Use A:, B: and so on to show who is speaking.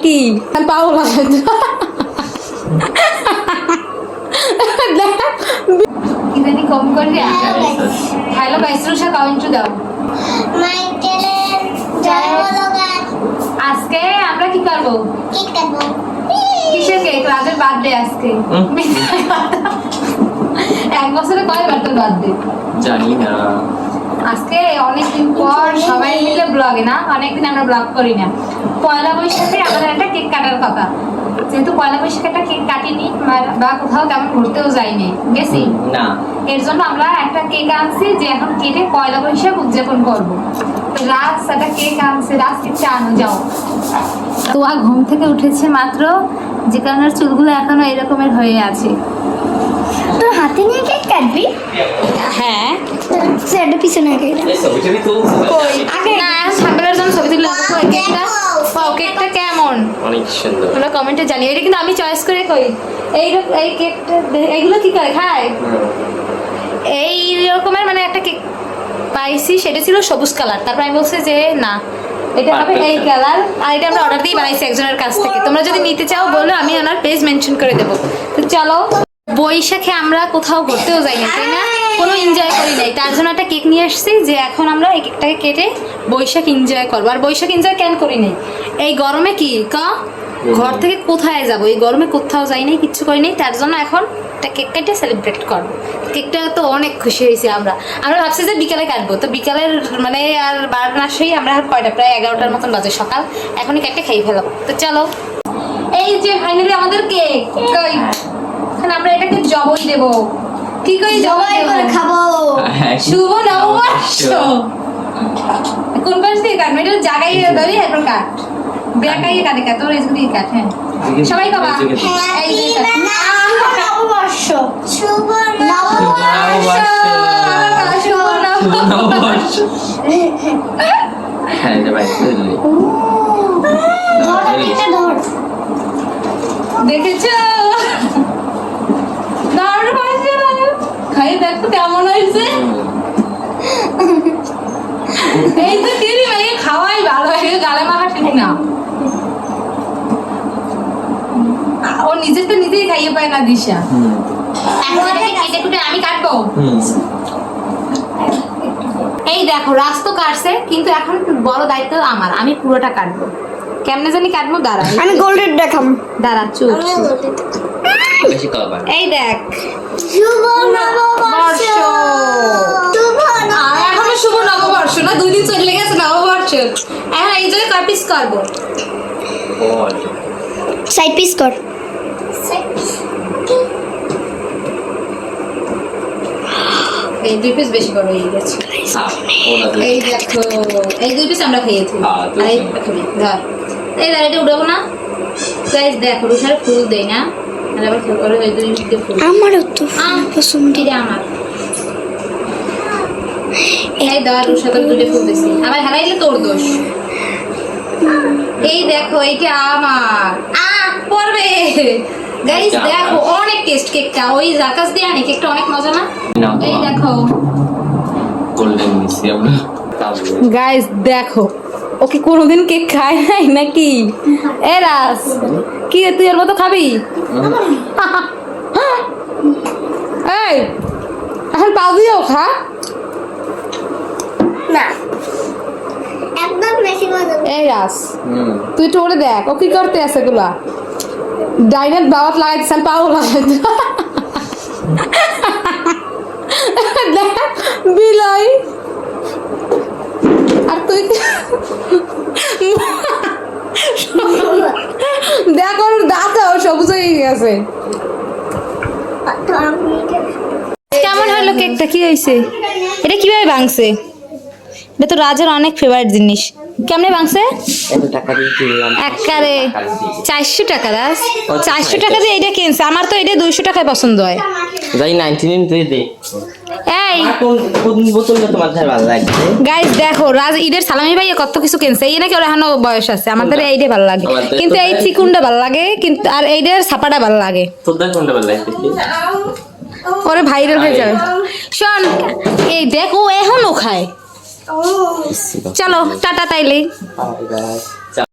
A: নাকি আর পাগল
B: ইদানি কম করে হ্যালো গাইস রুষা কাউন্ট দাও। আজকে আমরা কি করব? কিসের কেক রাজের বার্থডে আজকে। এক বছরে কয়বার তোর বার্থডে
C: জানি না।
B: আজকে অনেকদিন পর সবাই মিলে ব্লগে না? অনেকদিন আমরা ব্লগ করি না। পয়লা বৈশাখে আমাদের একটা কেক কাটার কথা। যেহেতু পয়লা বৈশাখে একটা কেক কাটিনি বা- কোথাও তেমন ঘুরতেও যাইনি। গেছি?
C: না।
B: এর জন্য আমরা একটা কেক আনছি যে এখন কেটে পয়লা বৈশাখ উদযাপন করব। তো একটা কেক আনছে। রাজ কেকটা আনো যাও। তো আর ঘুম থেকে উঠেছে মাত্র যে কারণে চুলগুলো এখনও এরকমের হয়ে আছে
D: তো হাতে নিয়ে কেক কাটবি
A: হ্যাঁ
D: সেটা পিছনে কেক
C: এই ছবি টবি তো
B: আগে না এখন সামনের জন্য ছবি তুলে কেকটা? পাও কেকটা কেমন?
C: অনেক সুন্দর।
B: তোমরা কমেন্টে জানিও। এটা কিন্তু আমি চয়েস করে কই? এই এই কেকটা এইগুলো কি করে? খায়? এই রকমের মানে একটা কেক পাইছি সেটা ছিল সবুজ কালার। তারপর আমি বলছি যে না এটা হবে এই কালার। আর এটা আমরা অর্ডার দিয়ে বানাইছি একজনের কাছ থেকে। তোমরা যদি নিতে চাও বলো আমি ওনার পেজ মেনশন করে দেবো। তো চলো। বৈশাখে আমরা কোথাও ঘুরতেও যাই না তাই না? কোনো এনজয় করি নাই। তার জন্য একটা কেক নিয়ে আসছি যে এখন আমরা এই কেকটাকে কেটে বৈশাখ এনজয় করব। আর বৈশাখ এনজয় কেন করি নাই? এই গরমে কি? ক? ঘর থেকে কোথায় যাব? এই গরমে কোথাও যাই নাই কিচ্ছু করি নাই। তার জন্য এখন একটা কেক কেটে সেলিব্রেট করব। কেকটা তো অনেক খুশি হয়েছি আমরা। আমরা ভাবছি যে বিকালে কাটবো। তো বিকালের মানে আর বারোটা না সেই আমরা আর কয়টা? প্রায় এগারোটার মতন বাজে সকাল। এখনই কেকটা খেয়ে ফেলাবো তো চলো। এই যে ফাইনালি আমাদের কেক এখন আমরা এটাকে জবই দেব। কি কই জবাই
D: করে খাব।
B: শুভ নববর্ষ। কোন পাশ দিয়ে কাটবো এটা জায়গায় ধরি এরপর কাট। ব্যাকাই কাটে কাট। তোর এসে কাট হ্যাঁ। সবাই খাবা এই যে
D: নববর্ষ। শুভ
C: নববর্ষ।
B: শুভ নববর্ষ।
C: হ্যাঁ এটা ভাই
B: দেখেছ দারুণ হয়েছে না? খাই দেখো কেমন হয়েছে। এই তো কিরি ভাই খাওয়াই ভালো। হয়ে গালে মাখা ঠিক না। ও নিজের তো নিজেই খাইয়ে পায় না দিশা।
C: হুম
B: এখন এটাকে কেটে কুটে আমি কাটবো। এই দেখো রাস তো কাটছে কিন্তু এখন বড় দায়িত্ব আমার। আমি পুরোটা কাটবো। কেমনে জানি কাটবো দাঁড়া।
D: আমি গোল্ডের দেখাম।
B: দাঁড়া চুপ।
C: বেশি
B: এই দেখ।
D: শুভ নববর্ষ। শুভ
B: আর এখনও শুভ নববর্ষ না? দুই দিন চলে গেছে নববর্ষ এখন এই জায়গায় কয় পিস করব?
D: সাইড পিস কর।
B: এই দুই পিস বেশি বড় হয়ে গেছে। এই দেখো এই দুই পিস আমরা খেয়েছি।
C: হ্যাঁ, দুই
B: এই ধর। এই দাঁড়া এটা উঠাবো না? গাইজ দেখো রুষার ফুল দেয় না।
D: আমারও তো
B: আম।
D: পছন্দ
B: আমার এই ধর রুষা দুটো ফুল দিছি আবার হারাইলে তোর দোষ। এই দেখো আমার। আ পড়বে। গাইজ দেখো অনেক টেস্ট কেকটা ওই জাকাস দিয়ে আনি কেকটা অনেক মজা না? এই দেখো।
C: গোল্ডেন মিসি আমরা
A: গাইস দেখো ও কি কোনোদিন কেক খায় নাই নাকি? এ রাস কি রে, তুই ওর মতো খাবি? এই এখন পাও দিও খা।
D: না। একদম বেশি
A: এই রাস তুই একটু বলে দেখ ও কি করতে আছে গুলা ডাইনার দাওয়াত লাগাইছেন পাও লাগাইছে দেখ বিলাই। আর তুই দেখ ওর দাঁত সবুজ হয়ে গেছে।
B: কেমন হলো কেকটা? কি হয়েছে? এটা কীভাবে ভাঙছে? এটা তো রাজের অনেক ফেভারিট জিনিস। কেমনে ভাঙছে?
C: এত টাকা দিয়ে কিনলাম।
B: একবারে চারশো টাকা রাজ চারশো টাকা। দিয়ে এটা কিনছে। আমার তো এটা দুইশো টাকায় পছন্দ হয়। গাইজ দেখো রাজ ঈদের সালামি ভাই কত কিছু কিনছে। এই নাকি ওর এখনও বয়স আছে। আমাদের এইটা ভালো লাগে। কিন্তু এই
C: তাই।
B: চিকুনটা ভালো লাগে কিন্তু আর এইটার ছাপাটা ভালো লাগে।
C: কোনটা ভালো লাগছে
B: ওরে ভাইরাল হয়ে যাবে। শোন এই দেখ ও এখনও খায়। চলো টাটা তাইলে।
C: Bye bye